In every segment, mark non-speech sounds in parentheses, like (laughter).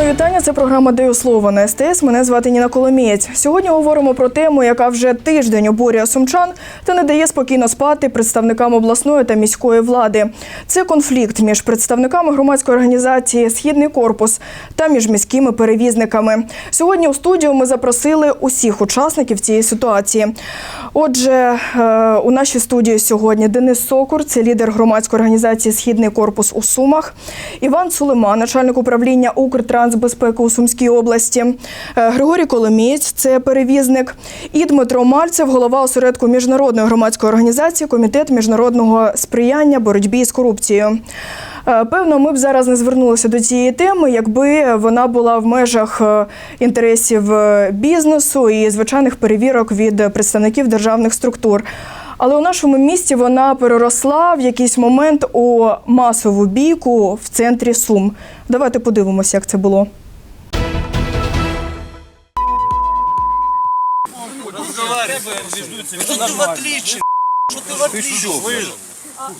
мої вітання. Це програма Даю слово на СТС. Мене звати Ніна Коломієць. Сьогодні говоримо про тему, яка вже тиждень обурює сумчан та не дає спокійно спати представникам обласної та міської влади. Це конфлікт між представниками громадської організації Східний корпус та між міськими перевізниками. Сьогодні у студію ми запросили усіх учасників цієї ситуації. Отже, е, у нашій студії сьогодні Денис Сокур, це лідер громадської організації Східний корпус у Сумах, Іван Сулейман, начальник управління Укртрансбезпеки у Сумській області, е, Григорій Коломієць, це перевізник, і Дмитро Мальцев, голова осередку міжнародної громадської організації Комітет міжнародного сприяння боротьбі з корупцією. Е, Певно, ми б зараз не звернулися до цієї теми, якби вона була в межах е, інтересів бізнесу і звичайних перевірок від представників державних структур. Але у нашому місті вона переросла в якийсь момент у масову бійку в центрі Сум. Давайте подивимося, як це було.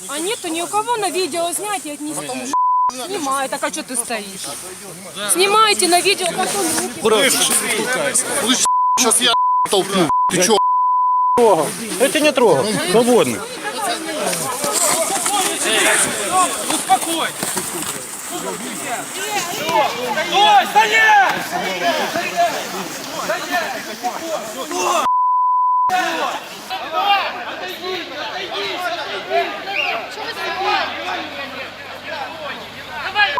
А нету ни у кого на видео снять и отнести. Снимай, так а что ты стоишь? Снимайте на видео, как он руки. Сейчас я толкну. Ты чё? трогал. Это не трогал. Свободный. Успокойтесь. Стой, стоять! Стоять! Давай!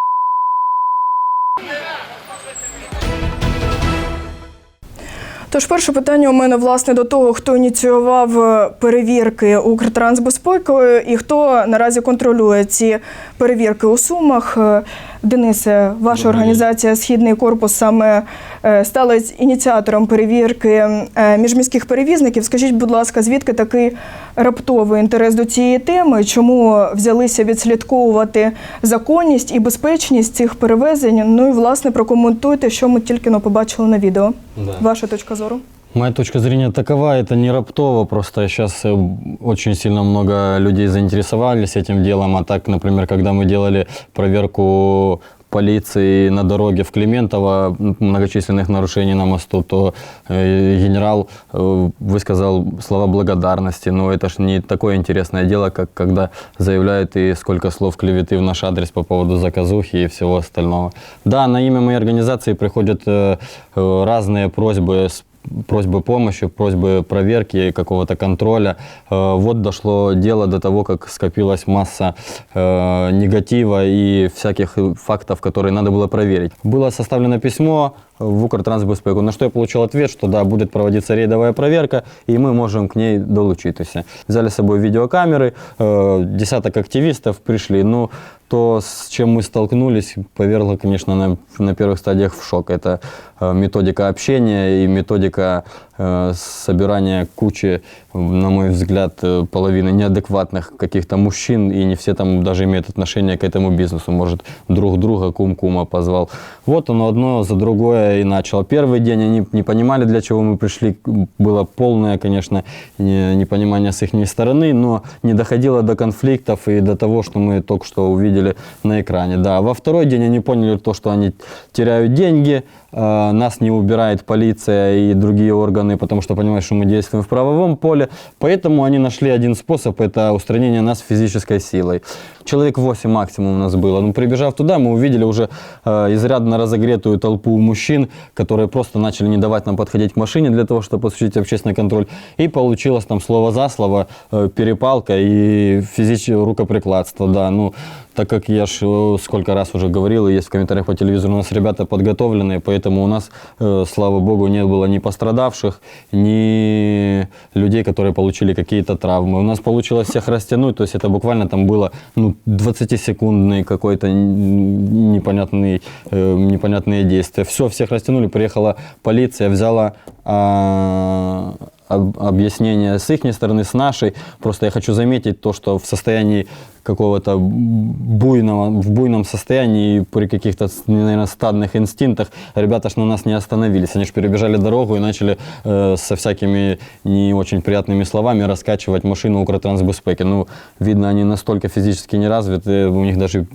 Тож перше питання у мене власне до того, хто ініціював е, перевірки Укртрансбезпекою і хто наразі контролює ці перевірки у Сумах. Е, Денисе, ваша організація Східний корпус саме е, стала ініціатором перевірки міжміських перевізників. Скажіть, будь ласка, звідки такий раптовий інтерес до цієї теми? Чому взялися відслідковувати законність і безпечність цих перевезень? Ну і власне прокоментуйте, що ми тільки но побачили на відео. Да. Ваша точка зору. Моя точка зрения такова, это не раптово, просто сейчас очень сильно много людей заинтересовались этим делом, а так, например, когда мы делали проверку полиции на дороге в Климентово многочисленных нарушений на мосту, то э, генерал э, высказал слова благодарности. Но это ж не такое интересное дело, как когда заявляют и сколько слов клеветы в наш адрес по поводу заказухи и всего остального. Да, на имя моей организации приходят э, разные просьбы с просьбы помощи, просьбы проверки, какого-то контроля. Э, Вот дошло дело до того, как скопилась масса э, негатива и всяких фактов, которые надо было проверить. Было составлено письмо в Укртрансбезпеку, на что я получил ответ, что да, будет проводиться рейдовая проверка, и мы можем к ней долучиться. Взяли с собой видеокамеры, э, десяток активистов пришли. Ну, то, с чем мы столкнулись, повергло, конечно, на, на первых стадиях в шок. Это э, методика общения и методика э, собирания кучи, на мой взгляд, э, половины неадекватных каких-то мужчин, и не все там даже имеют отношение к этому бизнесу. Может, друг друга кум-кума позвал. Вот оно одно за другое и начало. Первый день они не понимали, для чего мы пришли. Было полное, конечно, не- непонимание с их стороны, но не доходило до конфликтов и до того, что мы только что увидели на экране. Да, во второй день они поняли то, что они теряют деньги, э, нас не убирает полиция и другие органы, потому что понимают, что мы действуем в правовом поле. Поэтому они нашли один способ, это устранение нас физической силой. Человек 8 максимум у нас было. Ну, прибежав туда, мы увидели уже э, изрядно разогретую толпу мужчин, которые просто начали не давать нам подходить к машине для того, чтобы осуществить общественный контроль. И получилось там слово за слово, э, перепалка и физическое рукоприкладство, да. Ну, так как я ж э, сколько раз уже говорил, и есть в комментариях по телевизору, у нас ребята подготовленные, поэтому у нас, э, слава богу, не было ни пострадавших, ни людей, которые получили какие-то травмы. У нас получилось всех растянуть, то есть это буквально там было ну, 20-секундный какой-то н- непонятный, э, непонятные действия. Все, всех растянули, приехала полиция, взяла а, об- объяснение с их стороны, с нашей. Просто я хочу заметить то, что в состоянии какого-то буйного, в буйном состоянии при каких-то, наверное, стадных инстинктах ребята ж на нас не остановились. Они же перебежали дорогу и начали э, со всякими не очень приятными словами раскачивать машину Укртрансбезпеки. Ну, видно, они настолько физически не развиты, у них даже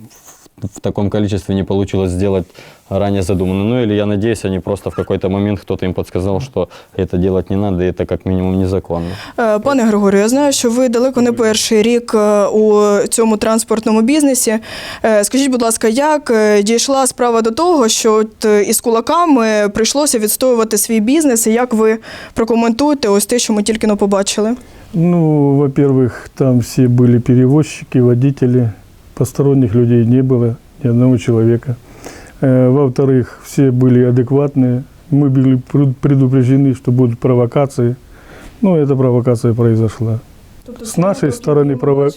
в таком количестве не получилось сделать ранее задуманное. Ну или я надеюсь, они просто в какой-то момент кто-то им подсказал, что это делать не надо, и это как минимум незаконно. Е, Пане Григорію, я знаю, що ви далеко не перший рік е, у цьому транспортному бізнесі. Е, Скажіть, будь ласка, як е, дійшла справа до того, що от е, із кулаками прийшлося відстоювати свій бізнес, і як ви прокоментуєте ось те, що ми тільки но побачили? Ну, во-первых, там все были перевозчики, водители, Посторонних людей не было, ни одного человека. Э, Во-вторых, все были адекватные. Мы были пред- предупреждены, что будут провокации. Ну, эта провокация произошла. С нашей стороны прово-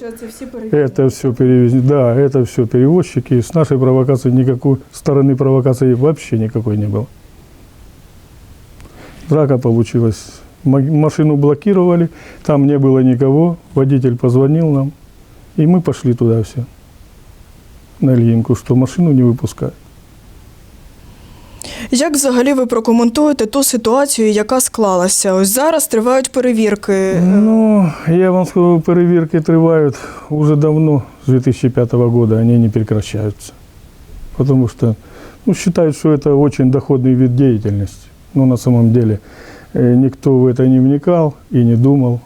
Это все перевезли. Да, это все перевозчики. С нашей провокации никакой стороны провокации вообще никакой не было. Драка получилась. Ма- Машину блокировали, там не было никого. Водитель позвонил нам, и мы пошли туда все. На Ильинку, что машину не выпускают. Як взагалі ви прокоментуєте ту ситуацію, яка склалася? Ось зараз тривають перевірки. Ну, я вам скажу, перевірки тривають уже давно, с 2005 года, они не прекращаются. Потому что ну, считают, что это очень доходный вид деятельности. Но на самом деле э, никто в это не вникал и не думал.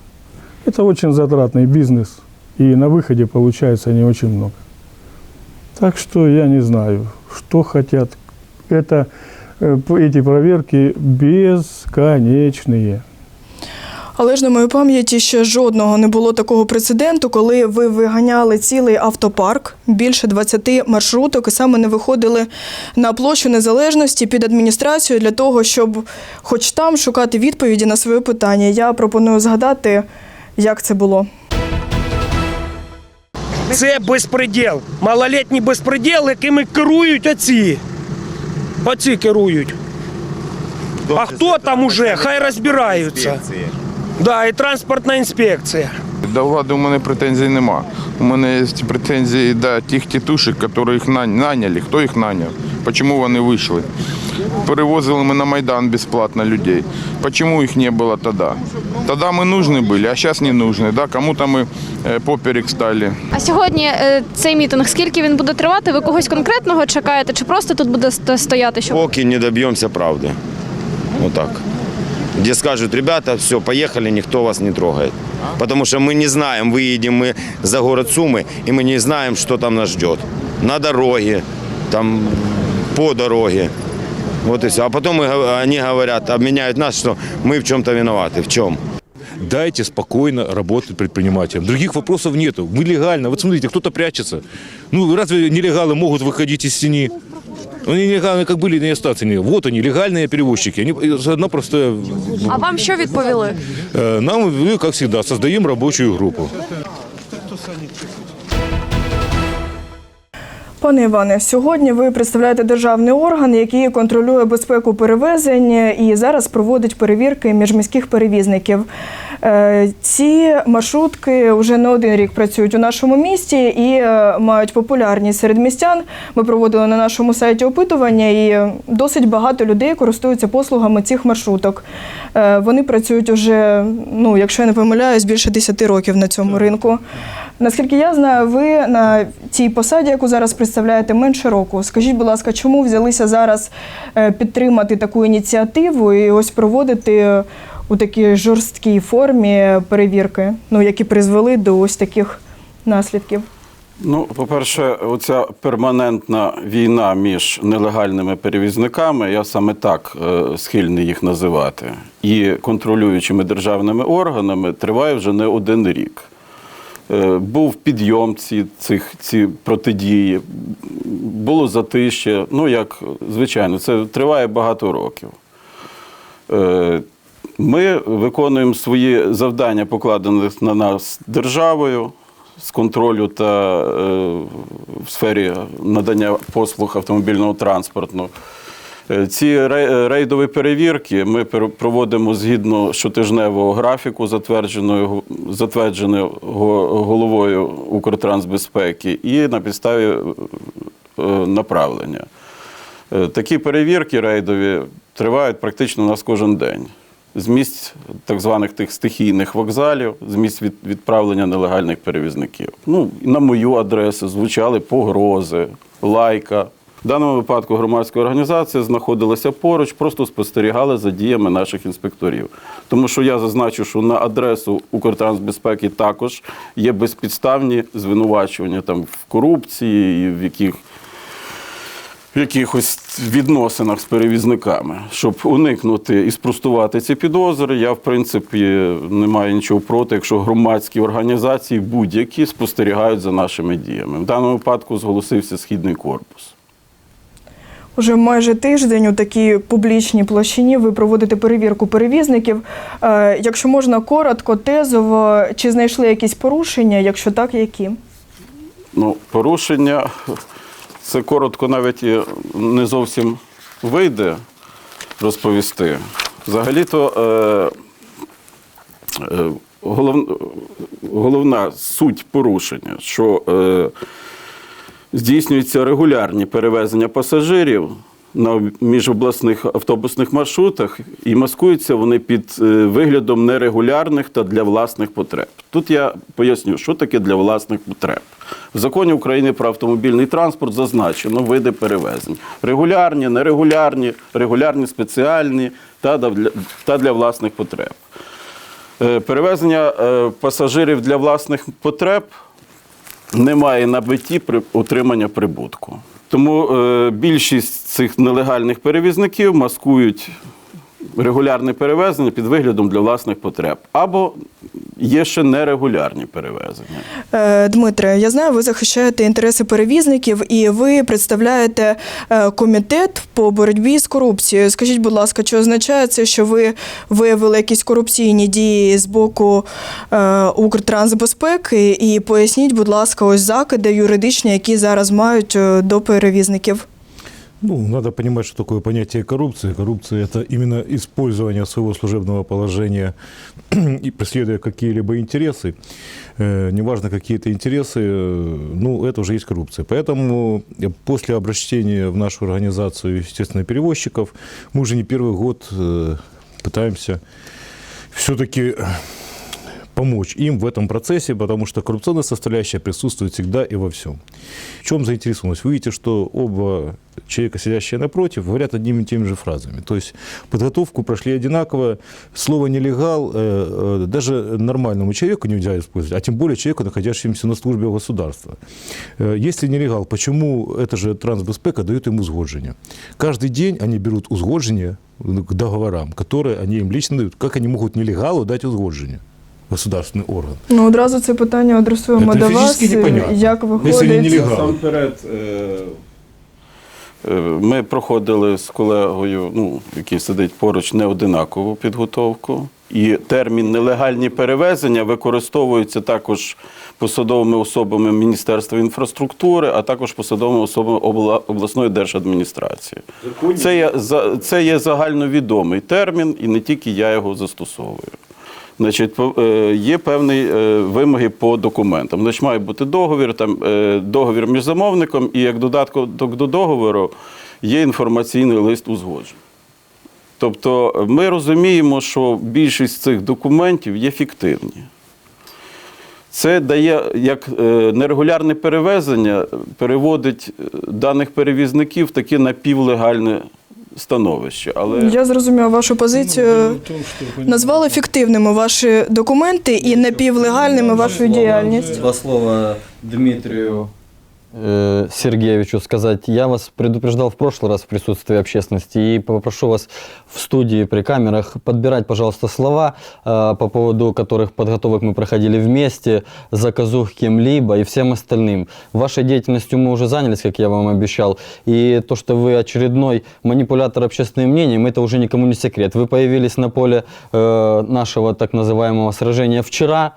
Это очень затратный бизнес, и на выходе получается не очень много. Так что я не знаю, что хотят. Это, э, п- эти проверки бесконечные. Але ж на моїй пам'яті ще жодного не було такого прецеденту, коли ви виганяли цілий автопарк, більше 20 маршруток, і саме не виходили на площу незалежності під адміністрацію для того, щоб хоч там шукати відповіді на своє питання. Я пропоную згадати, як це було. Це безпреділ. Малолітній безпреділ, якими керують оці. Оці керують. А хто там уже? Хай розбираються. Да, і транспортна інспекція. До влади у мене претензій нема. У мене є претензії до тих тітушек, які їх наняли. Хто їх наняв? Чому вони вийшли? Перевозили ми на Майдан безплатно людей. Чому їх не було тоді? Тоді ми нужні були, а зараз не нужні. Да? Кому-то ми е, поперек стали. А сьогодні е, цей мітинг, скільки він буде тривати? Ви когось конкретного чекаєте, чи просто тут буде ст- стояти? Щоб... Поки не добьемся правды. Вот так. Где скажут, ребята, все, поехали, никто вас не трогает. Потому что мы не знаем, выедем мы за город Сумы, и мы не знаем, что там нас ждет. На дороге, там по дороге. Вот и все. А потом мы гов- они говорят, обменяют нас, что мы в чем-то виноваты. В чем? Дайте спокойно работать предпринимателям. Других вопросов нету. Мы легально. Вот смотрите, кто-то прячется. Ну, разве нелегалы могут выходить из тени? Они нелегальные как были, не остаться. Не. Вот они, легальные перевозчики. Они заодно просто А вам що відповіли? э, нам, ну, как всегда, создаем рабочую группу. Пане Іване, сьогодні ви представляєте державний орган, який контролює безпеку перевезень і зараз проводить перевірки міжміських перевізників. Е, Ці маршрутки вже не один рік працюють у нашому місті і е, мають популярність серед містян. Ми проводили на нашому сайті опитування, і досить багато людей користуються послугами цих маршруток. Е, Вони працюють уже, ну якщо я не помиляюсь, більше 10 років на цьому ринку. Наскільки я знаю, ви на цій посаді, яку зараз представляєте, менше року. Скажіть, будь ласка, чому взялися зараз підтримати таку ініціативу і ось проводити у такій жорсткій формі перевірки, ну які призвели до ось таких наслідків? Ну, по-перше, оця перманентна війна між нелегальними перевізниками, я саме так е, схильний їх називати, і контролюючими державними органами триває вже не один рік. Е, Був підйом ці, цих ці протидії, було затище. Ну, як звичайно, це триває багато років. Е, Ми виконуємо свої завдання, покладені на нас державою з контролю та е, в сфері надання послуг автомобільного транспорту. Е, Ці рейдові перевірки ми проводимо згідно щотижневого графіку, затвердженого, затвердженого головою Укртрансбезпеки, і на підставі е, направлення. Е, Такі перевірки рейдові тривають практично у нас кожен день. З місць так званих тих стихійних вокзалів, з місць від, відправлення нелегальних перевізників. Ну, на мою адресу звучали погрози. лайка. В даному випадку громадська організація знаходилася поруч, просто спостерігала за діями наших інспекторів. Тому що я зазначу, що на адресу Укртрансбезпеки також є безпідставні звинувачування там в корупції і в яких в якихось відносинах з перевізниками. Щоб уникнути і спростувати ці підозри, я в принципі не маю нічого проти, якщо громадські організації будь-які спостерігають за нашими діями. В даному випадку зголосився східний корпус. Уже майже тиждень у такій публічній площині ви проводите перевірку перевізників. Е, Якщо можна коротко, тезово, чи знайшли якісь порушення? Якщо так, які? Ну, порушення це коротко навіть не зовсім вийде розповісти. Взагалі-то е, е, голов, головна суть порушення, що е, здійснюються регулярні перевезення пасажирів на міжобласних автобусних маршрутах і маскуються вони під е, виглядом нерегулярних та для власних потреб. Тут я поясню, що таке для власних потреб. В законі України про автомобільний транспорт зазначено види перевезень: регулярні, нерегулярні, регулярні, спеціальні та для, власних потреб. Е, Перевезення е, пасажирів для власних потреб немає на при отримання прибутку. Тому е, більшість цих нелегальних перевізників маскують регулярне перевезення під виглядом для власних потреб. Або є ще нерегулярні перевезення. Е, Дмитре, я знаю, ви захищаєте інтереси перевізників і ви представляєте е, комітет по боротьбі з корупцією. Скажіть, будь ласка, чи означає це, що ви виявили якісь корупційні дії з боку е, Укртрансбезпеки? І поясніть, будь ласка, ось закиди юридичні, які зараз мають до перевізників. Ну, надо понимать, что такое понятие коррупции. Коррупция – это именно использование своего служебного положения (clears throat) и преследуя какие-либо интересы. Э, неважно, какие это интересы, э, ну, это уже есть коррупция. Поэтому э, после обращения в нашу организацию, естественно, перевозчиков, мы уже не первый год э, пытаемся все-таки помочь им в этом процессе, потому что коррупционная составляющая присутствует всегда и во всем. В чем заинтересованность? Вы видите, что оба человека, сидящие напротив, говорят одними и теми же фразами. То есть подготовку прошли одинаково. Слово «нелегал» э, э, даже нормальному человеку нельзя использовать, а тем более человеку, находящемуся на службе государства. Э, Если нелегал, почему это же Трансбезпека дает им узгоджение? Каждый день они берут узгоджение к договорам, которые они им лично дают. Как они могут нелегалу дать узгоджение? Государственный орган. Ну, одразу це питання адресуємо до вас. фізично непонятно. Як Якщо не виходить? Насамперед, е, е, ми проходили з колегою, ну, який сидить поруч, неодинакову підготовку. І термін нелегальні перевезення використовується також посадовими особами Міністерства інфраструктури, а також посадовими особами обла- обласної держадміністрації. Це є, за- це є загальновідомий термін, і не тільки я його застосовую. Значить, е, є певні е, вимоги по документам. Значить, має бути договір, там е, договір між замовником, і як додаток до, до договору є інформаційний лист узгоджень. Тобто ми розуміємо, що більшість цих документів є фіктивні. Це дає як нерегулярне перевезення, переводить даних перевізників в таке напівлегальне становище. Але Я зрозуміла вашу позицію. Назвали фіктивними ваші документи і напівлегальними вашу діяльність. Два слова Дмитрию э, Сергеевичу сказать. Я вас предупреждал в прошлый раз в присутствии общественности и попрошу вас в студии при камерах подбирать, пожалуйста, слова, э, по поводу которых подготовок мы проходили вместе, заказух кем-либо и всем остальным. Вашей деятельностью мы уже занялись, как я вам обещал, и то, что вы очередной манипулятор общественным мнением, это уже никому не секрет. Вы появились на поле э, нашего так называемого сражения вчера,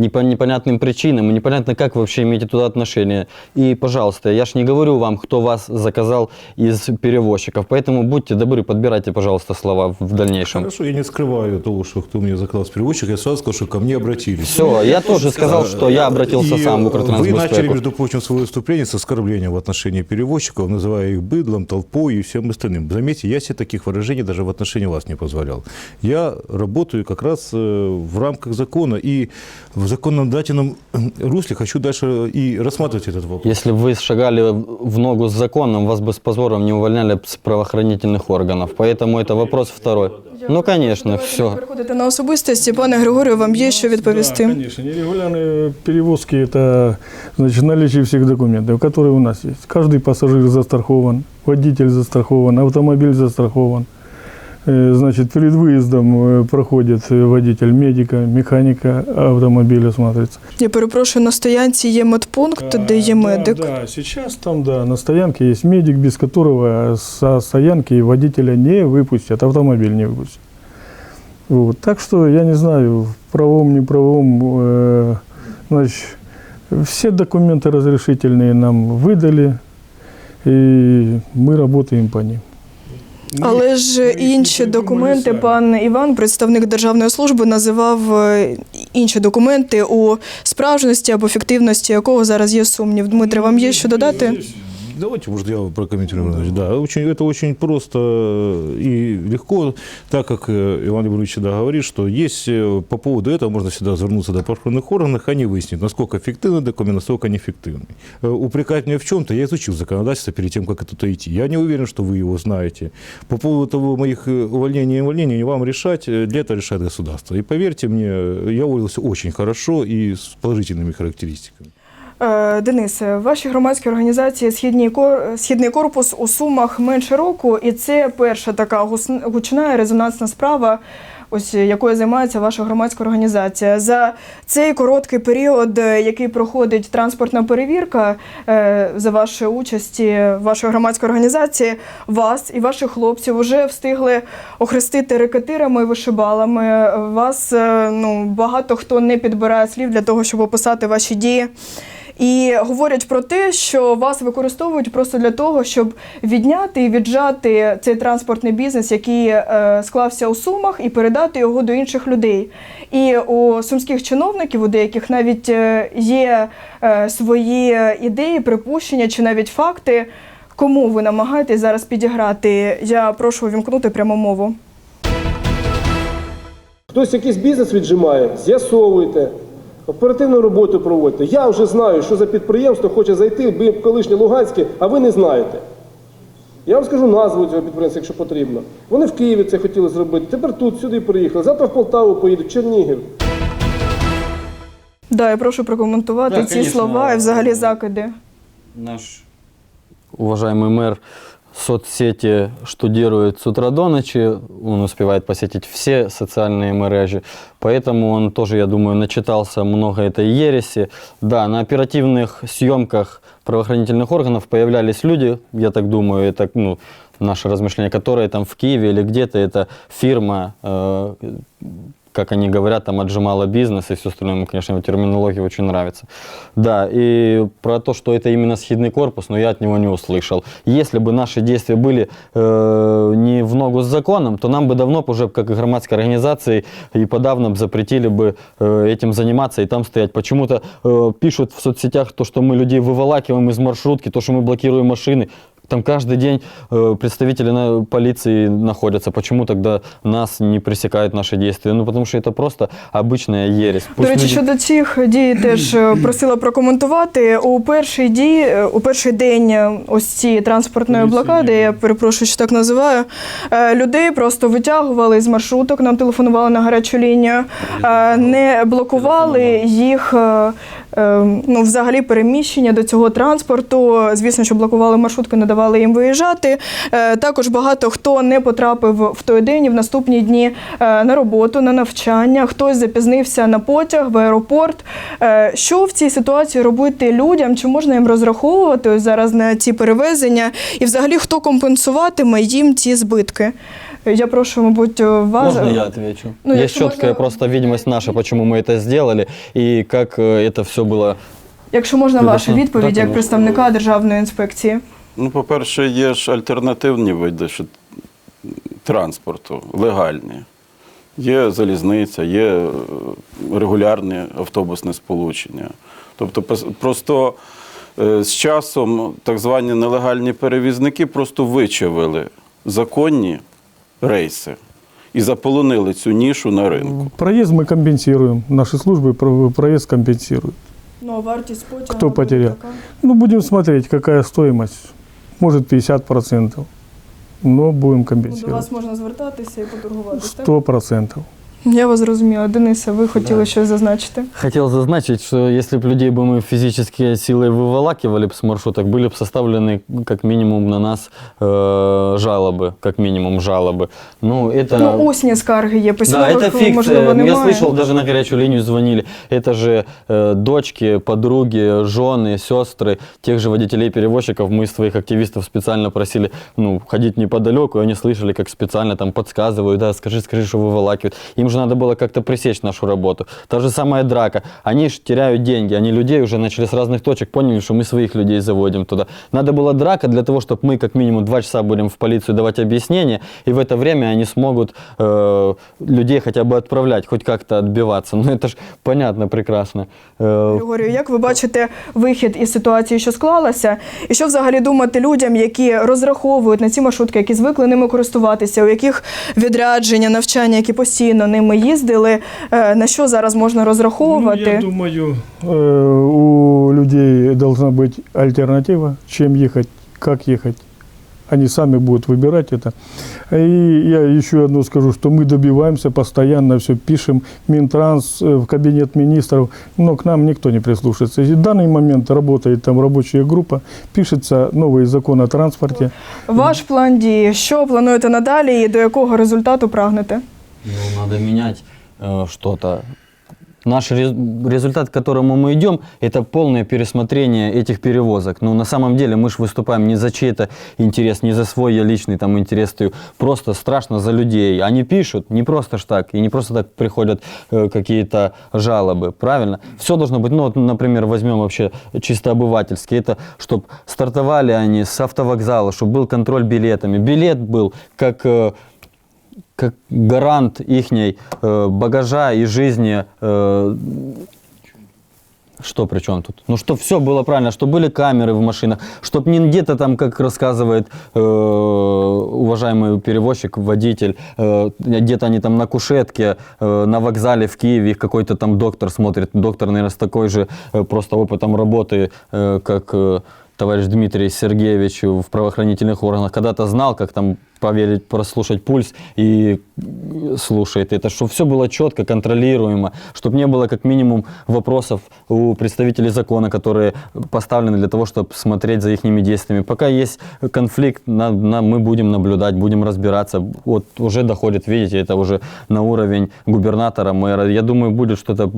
не по непонятным причинам, и непонятно, как вы вообще имеете туда отношение. И, пожалуйста, я ж не говорю вам, кто вас заказал из перевозчиков, поэтому будьте добры, подбирайте, пожалуйста, слова в дальнейшем. Хорошо, я не скрываю того, что кто мне заказал с перевозчик, я сразу сказал, что ко мне обратились. Все, я тоже сказал, что я обратился И сам в Вы начали, Укртрансбезпеку. между прочим, свое выступление с оскорбления в отношении перевозчиков, называя их быдлом, толпой и всем остальным. Заметьте, я себе таких выражений даже в отношении вас не позволял. Я работаю как раз э, в рамках закона, и в законодательном м, русле хочу дальше и рассматривать этот вопрос. Если бы вы шагали в ногу с законом, вас бы с позором не увольняли б с правоохранительных органов. Поэтому это вопрос второй. Ну, конечно, все. Переходите на особистості. Пане Григорію, вам є що відповісти? Да, конечно. Нерегулярные перевозки – это значит, наличие всех документов, которые у нас есть. Каждый пассажир застрахован, водитель застрахован, автомобиль застрахован. Э, Значит, перед выездом э, проходит э, водитель медика, механика автомобиля смотрится. Я перепрошую, на стоянці є медпункт, де є медик. Да, да, сейчас там, да, на стоянке есть медик, без которого со стоянки водителя не выпустят, автомобиль не выпустят. Вот. Так что я не знаю, в правом, не правом, э, значит, все документы разрешительные нам выдали, и мы работаем по ним. Але ж інші документи пан Іван, представник державної служби, називав е, інші документи, у справжності або фіктивності якого зараз є сумнів. Дмитре, вам є що додати? Давайте, может, я прокомментирую. Значит, Да, очень, это очень просто и легко, так как э, Иван Иванович всегда говорит, что есть э, по поводу этого можно всегда вернуться до правоохранительных органов, они выяснят, насколько эффективный документ, насколько неэффективный. Э, Упрекать меня в чем-то, я изучил законодательство перед тем, как это идти. Я не уверен, что вы его знаете. По поводу того, моих увольнений и увольнений, не вам решать, для этого решает государство. И поверьте мне, я уволился очень хорошо и с положительными характеристиками. Е, Денис, в вашій організації Східний. Східний корпус у Сумах менше року, і це перша така гучна резонансна справа, ось якою займається ваша громадська організація. За цей короткий період, е, який проходить транспортна перевірка, е, за вашої участі вашої громадської організації, вас і ваших хлопців вже встигли охрестити рекетирами і вишибалами. Вас ну багато хто не підбирає слів для того, щоб описати ваші дії. І говорять про те, що вас використовують просто для того, щоб відняти і віджати цей транспортний бізнес, який е, склався у сумах, і передати його до інших людей. І у сумських чиновників, у деяких навіть е, є е, свої ідеї, припущення чи навіть факти. Кому ви намагаєтесь зараз підіграти? Я прошу увімкнути пряму мову. Хтось якийсь бізнес віджимає, з'ясовуйте, оперативну роботу проводьте. Я вже знаю, що за підприємство хоче зайти в колишнє Луганське, а ви не знаєте. Я вам скажу назву цього підприємства, якщо потрібно. Вони в Києві це хотіли зробити, тепер тут, сюди приїхали, завтра в Полтаву поїдуть, в Чернігів. Да, я прошу прокоментувати Да, ці конечно. слова і взагалі закиди. Наш уважаемый мэр соцсети штудирует с утра до ночи, он успевает посетить все социальные мережи, поэтому он тоже, я думаю, начитался много этой ереси. Да, на оперативных съемках правоохранительных органов появлялись люди, я так думаю, это ну, наше размышление, которые там в Киеве или где-то, это фирма, э, как они говорят, там отжимала бизнес и все остальное. Мне, конечно, его терминология очень нравится. Да, и про то, что это именно схидный корпус, но я от него не услышал. Если бы наши действия были э, не в ногу с законом, то нам бы давно уже, как и громадской организации, и подавно запретили бы э, этим заниматься и там стоять. Почему-то э, пишут в соцсетях то, что мы людей выволакиваем из маршрутки, то, что мы блокируем машины. Там каждый день э, представители на, полиции находятся. Почему тогда нас не пресекают наши действия? Ну, потому что это просто обычная ересь. До Пусть речі, люди- щодо цих дій теж е, (clears throat) просила прокоментувати. У перший дій, е, у перший день е, ось цієї транспортної блокади, я перепрошую, що так називаю, е, людей просто витягували з маршруток, нам телефонували на гарячу лінію, е, не блокували їх. е, е, Ну, взагалі переміщення до цього транспорту. Звісно, що блокували маршрутки, не давали їм виїжджати. Е, Також багато хто не потрапив в той день і в наступні дні е, на роботу, на навчання. Хтось запізнився на потяг в аеропорт. Е, Що в цій ситуації робити людям? Чи можна їм розраховувати зараз на ці перевезення? І взагалі хто компенсуватиме їм ці збитки? Е, Я прошу, мабуть, вас. Можно я отвечу? Ну, Есть если четкая можно- просто видимость наша, почему мы это сделали, и как э, это все было Якщо можна, ваша Конечно. відповідь Да, як конечно. представника державної інспекції. Ну, по-перше, є ж альтернативні види що, транспорту, легальні. Є залізниця, є е, регулярне автобусне сполучення. Тобто, пос- просто е, з часом так звані нелегальні перевізники просто вичавили законні рейси і заполонили цю нішу на ринку. Проезд мы компенсируем, наши службы про- проезд компенсируют. Ну а вартість потяга Кто потерял? така? Ну, будем смотреть, какая стоимость. Может, 50%. Но будем Ну, до компенсировать. вас можна звертатися і поторгуватися. так? 100%. Я вас зрозуміла. Денисе, ви хотіли щось зазначити? Хотел зазначить, что если бы людей бы мы физически силой выволакивали бы с маршруток, были бы составлены как минимум на нас э, жалобы, как минимум жалобы. Ну, это... Ну, усні скарги є, Да, письмових, это фикция. можливо, Я немає. слышал, даже на горячую линию звонили. Это же э, дочки, подруги, жены, сестры тех же водителей-перевозчиков. Мы своих активистов специально просили ну, ходить неподалеку, и они слышали, как специально там подсказывают, да, скажи, скажи, что выволакивают. Им же надо было как-то пресечь нашу работу. Та же самая драка. Они же теряют деньги. Они людей уже начали с разных точек, поняли, что мы своих людей заводим туда. Надо было драка для того, чтобы мы как минимум два часа будем в полицию давать объяснения, и в это время они смогут э, людей хотя бы отправлять, хоть как-то отбиваться. Ну (laughs) это ж понятно прекрасно. Э, Григорію, як ви бачите вихід із ситуації, що склалася, і що взагалі думати людям, які розраховують на ці маршрутки, які звикли ними користуватися, у яких відрядження, навчання, які постійно ними їздили, е, на що зараз можна розраховувати? Ну, я думаю, э, у людей должна быть альтернатива, чем ехать, как ехать. Они сами будут выбирать это. И я еще одно скажу, что мы добиваемся, постоянно все пишем, Минтранс, э, в кабинет министров, но к нам никто не прислушается. И в данный момент работает там рабочая группа, пишется новый закон о транспорте. Ваш план дії, що плануєте надалі і до якого результату прагнете? Ну, надо менять э, что-то. Наш ре- результат, к которому мы идем, это полное пересмотрение этих перевозок. Ну, на самом деле, мы же выступаем не за чей-то интерес, не за свой я личный там интерес, просто страшно за людей. Они пишут не просто ж так, и не просто так приходят э, какие-то жалобы, правильно? Все должно быть, ну, вот, например, возьмем вообще чисто обывательски, это чтобы стартовали они с автовокзала, чтобы был контроль билетами. Билет был как э, как гарант ихней э, багажа и жизни. э, что при чем тут? Ну, чтобы все было правильно, чтобы были камеры в машинах, чтобы не где-то там, как рассказывает э, уважаемый перевозчик, водитель, э, где-то они там на кушетке, э, на вокзале в Киеве, их какой-то там доктор смотрит. Доктор, наверное, с такой же э, просто опытом работы, э, как э, товарищ Дмитрий Сергеевич в правоохранительных органах когда-то знал, как там поверить, прослушать пульс и слушает это, чтобы все было четко, контролируемо, чтобы не было как минимум вопросов у представителей закона, которые поставлены для того, чтобы смотреть за их действиями. Пока есть конфликт, на- на- мы будем наблюдать, будем разбираться. Вот уже доходит, видите, это уже на уровень губернатора, мэра. Я думаю, будет что-то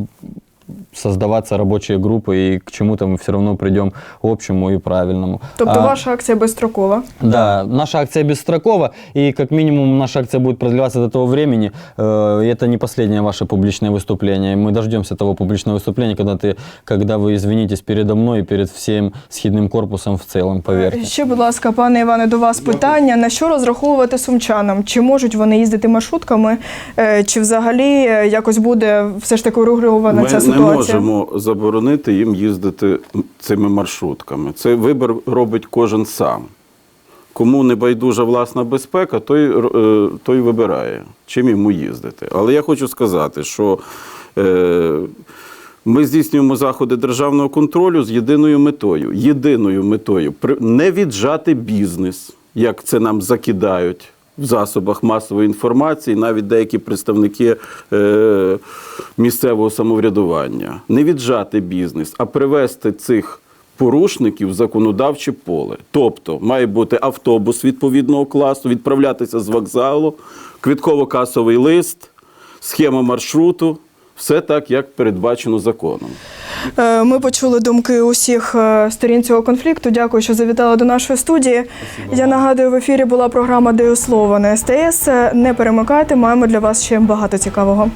создаваться рабочие группы, и к чему-то мы все равно придем общему и правильному. Тобто А- ваша акція безстрокова. да, наша акция бесстрокова, и как минимум наша акция будет продлеваться до того времени. Э, и это не последнее ваше публичное выступление. Мы дождемся того публичного выступления, когда, ты, когда вы извинитесь передо мной и перед всем східним корпусом в целом, поверьте. Ще, будь ласка, пане Іване, до вас питання: на що розраховувати сумчанам? Чи можуть вони їздити маршрутками, Е, чи взагалі е, якось буде все ж таки урегульована Ми ця не Ситуація? можемо заборонити їм їздити цими маршрутками. Цей вибір робить кожен сам. Кому не байдужа власна безпека, той, е, той вибирає, чим йому їздити. Але я хочу сказати, що е, ми здійснюємо заходи державного контролю з єдиною метою. Єдиною метою не віджати бізнес, як це нам закидають в засобах масової інформації, навіть деякі представники е, місцевого самоврядування. Не віджати бізнес, а привести цих порушників в законодавче поле. Тобто має бути автобус відповідного класу, відправлятися з вокзалу, квітково-касовий лист, схема маршруту. Все так, як передбачено законом. Е, Ми почули думки усіх е, сторін цього конфлікту. Дякую, що завітали до нашої студії. Я нагадую, в ефірі була програма Даю слово на СТС. Не перемикайте, маємо для вас ще багато цікавого.